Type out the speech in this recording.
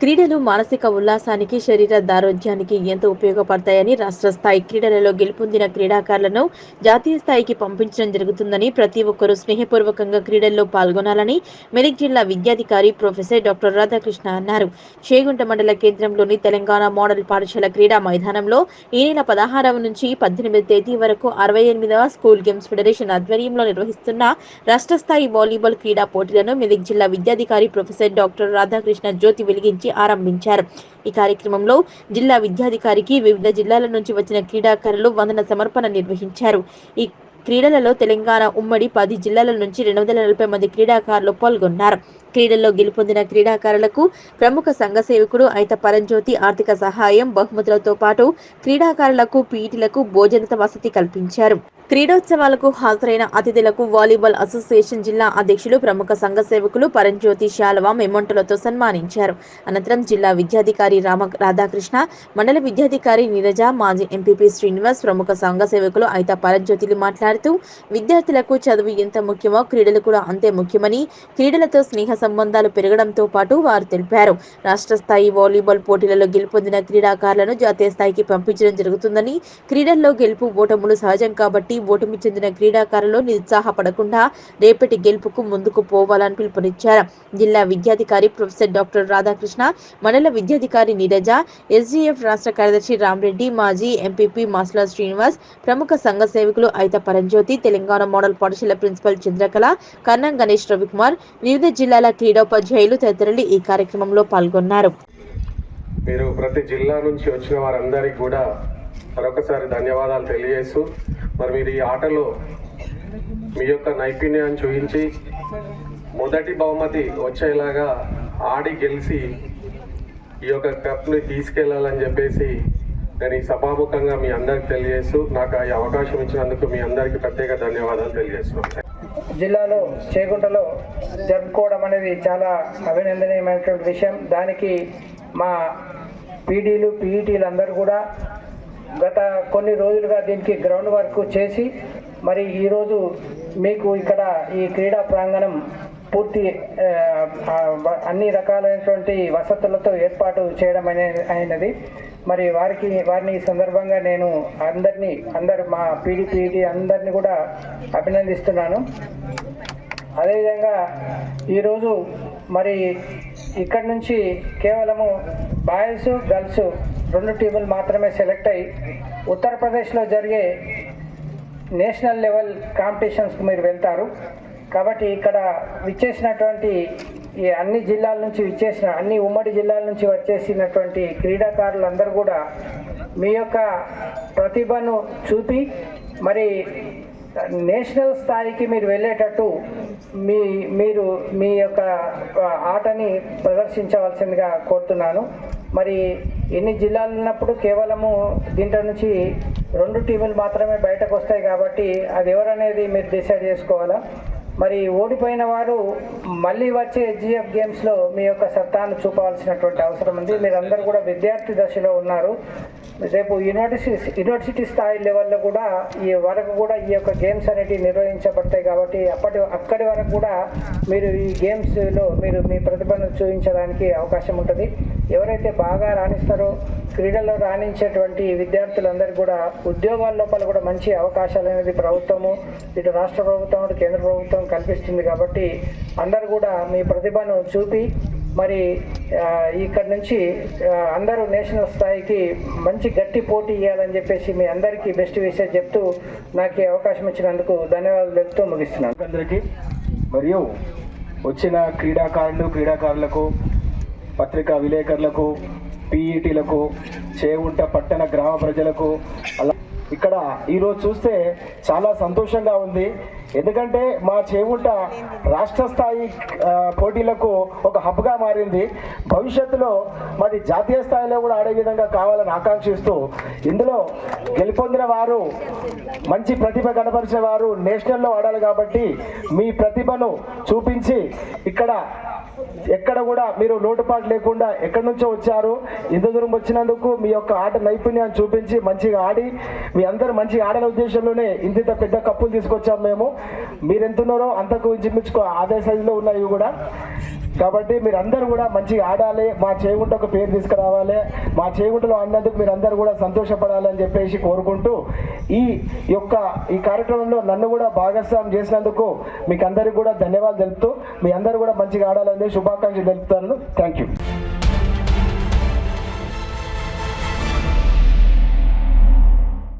క్రీడలు మానసిక ఉల్లాసానికి శరీర దారోగ్యానికి ఎంతో ఉపయోగపడతాయని రాష్ట్ర స్థాయి క్రీడలలో గెలుపొందిన క్రీడాకారులను జాతీయ స్థాయికి పంపించడం జరుగుతుందని ప్రతి ఒక్కరూ స్నేహపూర్వకంగా క్రీడల్లో పాల్గొనాలని మెదక్ జిల్లా విద్యాధికారి ప్రొఫెసర్ డాక్టర్ రాధాకృష్ణ అన్నారు. చేగుంట మండల కేంద్రంలోని తెలంగాణ మోడల్ పాఠశాల క్రీడా మైదానంలో ఈ నెల పదహారవ నుంచి పద్దెనిమిది తేదీ వరకు అరవై ఎనిమిదవ స్కూల్ గేమ్స్ ఫెడరేషన్ ఆధ్వర్యంలో నిర్వహిస్తున్న రాష్ట్ర స్థాయి వాలీబాల్ క్రీడా పోటీలను మెదక్ జిల్లా విద్యాధికారి ప్రొఫెసర్ డాక్టర్ రాధాకృష్ణ జ్యోతి వెలిగించి ఆరంభించారు. ఈ కార్యక్రమంలో జిల్లా విద్యాధికారికి వివిధ జిల్లాల నుంచి వచ్చిన క్రీడాకారులు వందన సమర్పణ నిర్వహించారు. ఈ క్రీడలలో తెలంగాణ ఉమ్మడి పది జిల్లాల నుంచి రెండు వందల నలభై మంది క్రీడాకారులు పాల్గొన్నారు. క్రీడల్లో గెలుపొందిన క్రీడాకారులకు ప్రముఖ సంఘ సేవకుడు అయిత పరంజ్యోతి ఆర్థిక సహాయం బహుమతులతో పాటు క్రీడాకారులకు పీటీలకు భోజనత వసతి కల్పించారు. క్రీడోత్సవాలకు హాజరైన అతిథులకు వాలీబాల్ అసోసియేషన్ జిల్లా అధ్యక్షులు ప్రముఖ సంఘ సేవకులు పరంజ్యోతి శాలవ మెమొంటలతో సన్మానించారు. అనంతరం జిల్లా విద్యాధికారి రామ రాధాకృష్ణ మండల విద్యాధికారి నీరజ మాజీ ఎంపీపీ శ్రీనివాస్ ప్రముఖ సంఘ సేవకులు అయిత పరంజ్యోతిలు మాట్లాడుతూ విద్యార్థులకు చదువు ఎంత ముఖ్యమో క్రీడలు కూడా అంతే ముఖ్యమని క్రీడలతో స్నేహ సంబంధాలు పెరగడంతో పాటు వారు తెలిపారు. రాష్ట్ర స్థాయి వాలీబాల్ పోటీలలో గెలుపొందిన క్రీడాకారులను జాతీయ స్థాయికి పంపించడం జరుగుతుందని క్రీడల్లో గెలుపు ఓటములు సహజం కాబట్టి ఓటమి చెందిన క్రీడాకారులు నిరుత్సాహపడకుండా రేపటి గెలుపుకు ముందుకు పోవాలని పిలుపునిచ్చారు. జిల్లా విద్యాధికారి ప్రొఫెసర్ డాక్టర్ రాధాకృష్ణ మండల విద్యాధికారి నీరజ ఎస్జీఎఫ్ రాష్ట్ర కార్యదర్శి రామరెడ్డి మాజీ ఎంపీపీ మాస్లా శ్రీనివాస్ ప్రముఖ సంఘ సేవకులు అయిత పరంజ్యోతి తెలంగాణ మోడల్ పాఠశాల ప్రిన్సిపల్ చంద్రకళ కన్నం గణేష్ రవికుమార్ వివిధ జిల్లాల క్రీడోపాధ్యాయులు తదితరులు ఈ కార్యక్రమంలో పాల్గొన్నారు. మీరు ప్రతి జిల్లా నుంచి వచ్చిన వారందరికీ కూడా మరొకసారి ధన్యవాదాలు తెలియజేస్తూ మరి మీరు ఈ ఆటలో మీ యొక్క నైపుణ్యాన్ని చూపించి మొదటి బహుమతి వచ్చేలాగా ఆడి గెలిచి ఈ యొక్క కప్ని తీసుకెళ్ళాలని చెప్పేసి నేను ఈ సభాముఖంగా మీ అందరికి తెలియజేస్తూ నాకు ఈ అవకాశం ఇచ్చినందుకు మీ అందరికీ ప్రత్యేక ధన్యవాదాలు తెలియజేస్తున్నాను. జిల్లాలో చేగుంటలో జరుపుకోవడం అనేది చాలా అభినందనీయమైనటువంటి విషయం. దానికి మా పీడీలు పీఈటీలు అందరూ కూడా గత కొన్ని రోజులుగా దీనికి గ్రౌండ్ వర్క్ చేసి మరి ఈరోజు మీకు ఇక్కడ ఈ క్రీడా ప్రాంగణం పూర్తి అన్ని రకాలైనటువంటి వసతులతో ఏర్పాటు చేయడం అనే అయినది. మరి వారికి వారిని ఈ సందర్భంగా నేను అందరినీ అందరు మా పీడీపీఈటీ అందరినీ కూడా అభినందిస్తున్నాను. అదేవిధంగా ఈరోజు మరి ఇక్కడ నుంచి కేవలము బాయ్స్ గర్ల్స్ రెండు టీములు మాత్రమే సెలెక్ట్ అయ్యి ఉత్తరప్రదేశ్లో జరిగే నేషనల్ లెవెల్ కాంపిటీషన్స్కి మీరు వెళ్తారు. కాబట్టి ఇక్కడ విచ్చేసినటువంటి ఈ అన్ని జిల్లాల నుంచి విచ్చేసిన అన్ని ఉమ్మడి జిల్లాల నుంచి వచ్చేసినటువంటి క్రీడాకారులందరూ కూడా మీ యొక్క ప్రతిభను చూపి మరి నేషనల్ స్థాయికి మీరు వెళ్ళేటట్టు మీ మీరు మీ యొక్క ఆటని ప్రదర్శించవలసిందిగా కోరుతున్నాను. మరి ఎన్ని జిల్లాలు ఉన్నప్పుడు కేవలము దీంట్లో నుంచి రెండు టీములు మాత్రమే బయటకు వస్తాయి కాబట్టి అది ఎవరనేది మీరు డిసైడ్ చేసుకోవాలా? మరి ఓడిపోయిన వారు మళ్ళీ వచ్చే హెచ్జిఎఫ్ గేమ్స్లో మీ యొక్క సత్తాను చూపవలసినటువంటి అవసరం ఉంది. మీరందరూ కూడా విద్యార్థి దశలో ఉన్నారు. రేపు యూనివర్సిటీ యూనివర్సిటీ స్థాయి లెవెల్లో కూడా ఈ వరకు కూడా ఈ యొక్క గేమ్స్ అనేటివి నిర్వహించబడతాయి కాబట్టి అప్పటి అక్కడి వరకు కూడా మీరు ఈ గేమ్స్లో మీరు మీ ప్రతిభను చూపించడానికి అవకాశం ఉంటుంది. ఎవరైతే బాగా రాణిస్తారో క్రీడల్లో రాణించేటువంటి విద్యార్థులందరికీ కూడా ఉద్యోగాల లోపల కూడా మంచి అవకాశాలు అనేది ప్రభుత్వము ఇటు రాష్ట్ర ప్రభుత్వం కేంద్ర ప్రభుత్వం కల్పిస్తుంది కాబట్టి అందరు కూడా మీ ప్రతిభను చూపి మరి ఇక్కడ నుంచి అందరూ నేషనల్ స్థాయికి మంచి గట్టి పోటీ ఇవ్వాలని చెప్పేసి మీ అందరికీ బెస్ట్ విషయం చెప్తూ నాకు ఈ అవకాశం ఇచ్చినందుకు ధన్యవాదాలు తెలుపుతూ ముగిస్తున్నాను. అందరికీ మరియు వచ్చిన క్రీడాకారులు క్రీడాకారులకు పత్రికా విలేకరులకు పీఈటీలకు చేవుంట పట్టణ గ్రామ ప్రజలకు అలా ఇక్కడ ఈరోజు చూస్తే చాలా సంతోషంగా ఉంది. ఎందుకంటే మా చేవుంట రాష్ట్ర స్థాయి పోటీలకు ఒక హబ్గా మారింది. భవిష్యత్తులో మరి జాతీయ స్థాయిలో కూడా ఆడే విధంగా కావాలని ఆకాంక్షిస్తూ ఇందులో గెలుపొందిన వారు మంచి ప్రతిభ కనపరిచిన వారు నేషనల్లో ఆడాలి కాబట్టి మీ ప్రతిభను చూపించి ఇక్కడ ఎక్కడ కూడా మీరు లోటుపాటు లేకుండా ఎక్కడి నుంచో వచ్చారు ఇంత దూరం వచ్చినందుకు మీ యొక్క ఆట నైపుణ్యాన్ని చూపించి మంచిగా ఆడి మీ అందరూ మంచిగా ఆడల ఉద్దేశంలోనే ఇంత పెద్ద కప్పులు తీసుకొచ్చాం మేము. మీరు ఎంత ఉన్నారో అంతకు ఇంచుమించుకో అదే సైజులో ఉన్నాయి కూడా. కాబట్టి మీరందరూ కూడా మంచిగా ఆడాలి మా చేగుంటకు పేరు తీసుకురావాలి మా చేగుంటలో ఆడినందుకు మీరందరూ కూడా సంతోషపడాలి అని చెప్పేసి కోరుకుంటూ ఈ యొక్క ఈ కార్యక్రమంలో నన్ను కూడా భాగస్వామ్యం చేసినందుకు మీకు అందరికీ కూడా ధన్యవాదాలు తెలుపుతూ మీ అందరూ కూడా మంచిగా ఆడాలని శుభాకాంక్షలు తెలుపుతాను. Thank you